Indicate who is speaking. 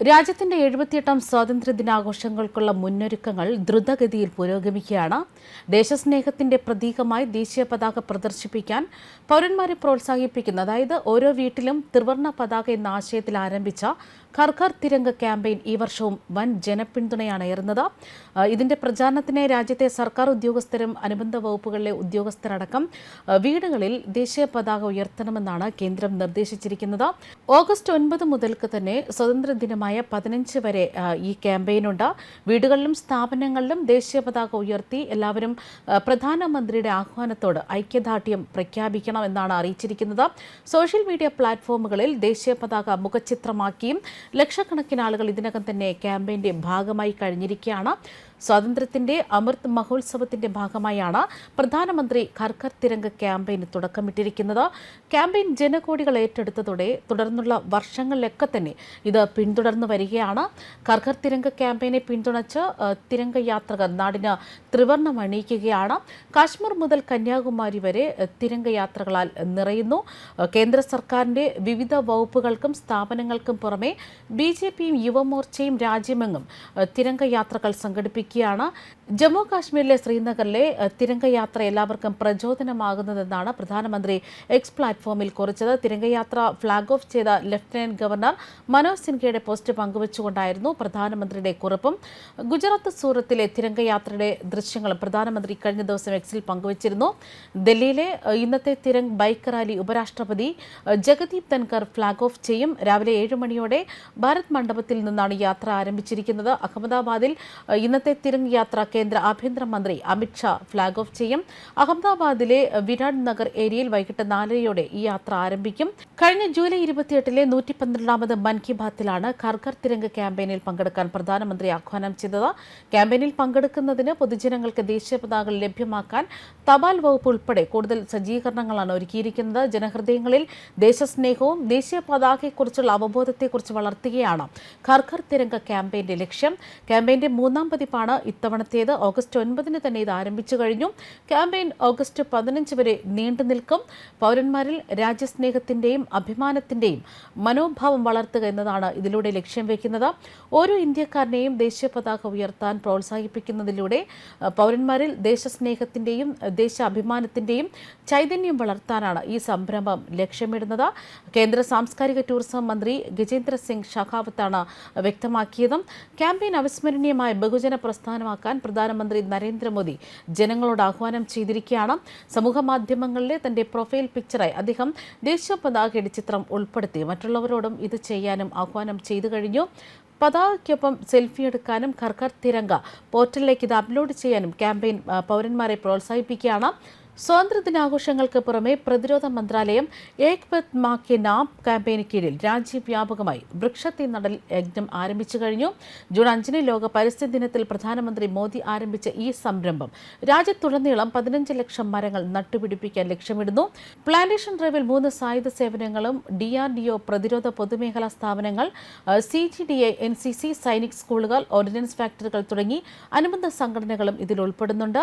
Speaker 1: രാജ്യത്തിന്റെ എഴുപത്തിയെട്ടാം സ്വാതന്ത്ര്യ ദിനാഘോഷങ്ങൾക്കുള്ള മുന്നൊരുക്കങ്ങൾ ദ്രുതഗതിയിൽ പുരോഗമിക്കുകയാണ്. ദേശസ്നേഹത്തിന്റെ പ്രതീകമായി ദേശീയ പതാക പ്രദർശിപ്പിക്കാൻ പൗരന്മാരെ പ്രോത്സാഹിപ്പിക്കുന്ന അതായത് ഓരോ വീട്ടിലും ത്രിവർണ പതാക എന്ന ആശയത്തിൽ ആരംഭിച്ച ഖർഖർ തിരംഗ ക്യാമ്പയിൻ ഈ വർഷവും വൻ ജനപിന്തുണയാണ് ഏറുന്നത്. ഇതിന്റെ പ്രചാരണത്തിന് രാജ്യത്തെ സർക്കാർ ഉദ്യോഗസ്ഥരും അനുബന്ധ വകുപ്പുകളിലെ ഉദ്യോഗസ്ഥരടക്കം വീടുകളിൽ ദേശീയ പതാക ഉയർത്തണമെന്നാണ് കേന്ദ്രം നിർദ്ദേശിച്ചിരിക്കുന്നത്. ഓഗസ്റ്റ് ഒൻപത് മുതൽക്ക് തന്നെ സ്വതന്ത്ര ദിനമായ പതിനഞ്ച് വരെ ഈ ക്യാമ്പയിനുണ്ട്. വീടുകളിലും സ്ഥാപനങ്ങളിലും ദേശീയ പതാക ഉയർത്തി എല്ലാവരും പ്രധാനമന്ത്രിയുടെ ആഹ്വാനത്തോട് ഐക്യദാർഢ്യം പ്രഖ്യാപിക്കണം എന്നാണ് അറിയിച്ചിരിക്കുന്നത്. സോഷ്യൽ മീഡിയ പ്ലാറ്റ്ഫോമുകളിൽ ദേശീയ പതാക മുഖചിത്രമാക്കിയും ലക്ഷക്കണക്കിന് ആളുകൾ ഇതിനകം തന്നെ ക്യാമ്പയിന്റെ ഭാഗമായി കഴിഞ്ഞിരിക്കുകയാണ്. സ്വാതന്ത്ര്യത്തിന്റെ അമൃത് മഹോത്സവത്തിന്റെ ഭാഗമായാണ് പ്രധാനമന്ത്രി കർക്കർ തിരങ്ക ക്യാമ്പയിന് തുടക്കമിട്ടിരിക്കുന്നത്. ക്യാമ്പയിൻ ജനകോടികൾ ഏറ്റെടുത്തതോടെ തുടർന്നുള്ള വർഷങ്ങളിലൊക്കെ തന്നെ ഇത് പിന്തുടർന്നു വരികയാണ്. കർഗർ തിരങ്ക ക്യാമ്പയിനെ പിന്തുണച്ച് തിരങ്ക യാത്രകർ നാടിന് ത്രിവർണം അണിയിക്കുകയാണ്. കാശ്മീർ മുതൽ കന്യാകുമാരി വരെ തിരങ്ക യാത്രകളാൽ നിറയുന്നു. കേന്ദ്ര സർക്കാരിന്റെ വിവിധ വകുപ്പുകൾക്കും സ്ഥാപനങ്ങൾക്കും പുറമെ ബി ജെ പിയും യുവമോർച്ചയും രാജ്യമെങ്ങും തിരങ്ക യാത്രകൾ സംഘടിപ്പിക്കുകയാണ്. ജമ്മു കാശ്മീരിലെ ശ്രീനഗറിലെ തിരങ്ക യാത്ര എല്ലാവർക്കും പ്രചോദനമാകുന്നതെന്നാണ് പ്രധാനമന്ത്രി എക്സ് പ്ലാറ്റ്ഫോമിൽ കുറിച്ചത്. തിരങ്കയാത്ര ഫ്ളാഗ് ഓഫ് ചെയ്ത ലഫ്റ്റനന്റ് ഗവർണർ മനോജ് സിൻഹയുടെ പോസ്റ്റ് പങ്കുവച്ചുകൊണ്ടായിരുന്നു പ്രധാനമന്ത്രിയുടെ കുറിപ്പും. ഗുജറാത്ത് സൂറത്തിലെ തിരംഗയാത്രയുടെ ദൃശ്യങ്ങളും പ്രധാനമന്ത്രി കഴിഞ്ഞ ദിവസം എക്സിൽ പങ്കുവച്ചിരുന്നു. ഡൽഹിയിലെ ഇന്നത്തെ തിരങ് ബൈക്ക് റാലി ഉപരാഷ്ട്രപതി ജഗദീപ് ധൻകർ ഫ്ളാഗ് ഓഫ് ചെയ്യും. രാവിലെ ഏഴ് മണിയോടെ ഭാരത് മണ്ഡപത്തിൽ നിന്നാണ് യാത്ര ആരംഭിച്ചിരിക്കുന്നത്. അഹമ്മദാബാദിൽ ഇന്നത്തെ തിരങ് യാത്ര കേന്ദ്ര ആഭ്യന്തരമന്ത്രി അമിത്ഷാ ഫ്ളാഗ് ഓഫ് ചെയ്യും. അഹമ്മദാബാദിലെ വിരാട് നഗർ ഏരിയയിൽ വൈകിട്ട് നാലരയോടെ ഈ യാത്ര ആരംഭിക്കും. കഴിഞ്ഞ ജൂലൈ ഇരുപത്തിയെട്ടിലെ നൂറ്റി പന്ത്രണ്ടാമത് മൻ കി ബാത്തിലാണ് ഖർഖർ തിരങ്ക് ക്യാമ്പയിനിൽ പങ്കെടുക്കാൻ പ്രധാനമന്ത്രി ആഹ്വാനം ചെയ്തത്. ക്യാമ്പയിനിൽ പങ്കെടുക്കുന്നതിന് പൊതുജനങ്ങൾക്ക് ദേശീയ പതാകകൾ ലഭ്യമാക്കാൻ തപാൽ വകുപ്പ് ഉൾപ്പെടെ കൂടുതൽ സജ്ജീകരണങ്ങളാണ് ഒരുക്കിയിരിക്കുന്നത്. ജനഹൃദയങ്ങളിൽ ദേശസ്നേഹവും ദേശീയ പതാകയെക്കുറിച്ചുള്ള അവബോധത്തെക്കുറിച്ച് വളർത്തുകയാണ് ഖർഖർ തിരംഗ ക്യാമ്പയിന്റെ ലക്ഷ്യം. ക്യാമ്പയിന്റെ മൂന്നാം പതിപ്പാണ് ഇത്തവണത്തേത്. ഓഗസ്റ്റ് ഒൻപതിന് തന്നെ ഇത് ആരംഭിച്ചു കഴിഞ്ഞു. ക്യാമ്പയിൻ ഓഗസ്റ്റ് പതിനഞ്ച് വരെ നീണ്ടു നിൽക്കും. പൗരന്മാരിൽ രാജ്യസ്നേഹത്തിന്റെയും അഭിമാനത്തിന്റെയും മനോഭാവം വളർത്തുക എന്നതാണ് ഇതിലൂടെ ലക്ഷ്യം. വെക്കുന്നത് ഓരോ ഇന്ത്യക്കാരനെയും ദേശീയ പതാക ഉയർത്താൻ പ്രോത്സാഹിപ്പിക്കുന്നതിലൂടെ പൗരന്മാരിൽ ദേശസ്നേഹത്തിന്റെയും ദേശാഭിമാനത്തിന്റെയും ചൈതന്യം വളർത്താനാണ് ഈ സംരംഭം ലക്ഷ്യമിടുന്നത്. കേന്ദ്ര സാംസ്കാരിക ടൂറിസം മന്ത്രി ഗജേന്ദ്ര സിംഗ് ഷഖാവത്താണ് വ്യക്തമാക്കിയതും ക്യാമ്പയിൻ അവിസ്മരണീയമായ ബഹുജന പ്രസ്ഥാനമാക്കാൻ പ്രധാനമന്ത്രി നരേന്ദ്രമോദി ജനങ്ങളോട് ആഹ്വാനം ചെയ്തിരിക്കുകയാണ്. സമൂഹ മാധ്യമങ്ങളിലെ തന്റെ പ്രൊഫൈൽ പിക്ചറായി അദ്ദേഹം ദേശീയ പതാകയുടെ ചിത്രം ഉൾപ്പെടുത്തി മറ്റുള്ളവരോടും ഇത് ചെയ്യാനും ആഹ്വാനം ചെയ്തു കഴിഞ്ഞു. പതാകയ്ക്കൊപ്പം സെൽഫി എടുക്കാനും ഖർഖർ തിരങ്ക പോർട്ടലിലേക്ക് ഇത് അപ്ലോഡ് ചെയ്യാനും ക്യാമ്പയിൻ പൗരന്മാരെ പ്രോത്സാഹിപ്പിക്കുകയാണ്. സ്വാതന്ത്ര്യദിനാഘോഷങ്ങൾക്ക് പുറമെ പ്രതിരോധ മന്ത്രാലയം ഏക് പത് മാ കെ നാം ക്യാമ്പയിന് കീഴിൽ രാജ്യവ്യാപകമായി വൃക്ഷത്തെ നടൽ യജ്ഞം ആരംഭിച്ചു കഴിഞ്ഞു. ജൂൺ അഞ്ചിന് ലോക പരിസ്ഥിതി ദിനത്തിൽ പ്രധാനമന്ത്രി മോദി ആരംഭിച്ച ഈ സംരംഭം രാജ്യത്തുടനീളം പതിനഞ്ച് ലക്ഷം മരങ്ങൾ നട്ടുപിടിപ്പിക്കാൻ ലക്ഷ്യമിടുന്നു. പ്ലാന്റേഷൻ ഡ്രൈവിൽ മൂന്ന് സായുധ സേവനങ്ങളും ഡി ആർ ഡി ഒ പ്രതിരോധ പൊതുമേഖലാ സ്ഥാപനങ്ങൾ C G D A N C C Sainik സ്കൂളുകൾ ഓർഡിനൻസ് ഫാക്ടറികൾ തുടങ്ങി അനുബന്ധ സംഘടനകളും ഇതിൽ ഉൾപ്പെടുന്നുണ്ട്.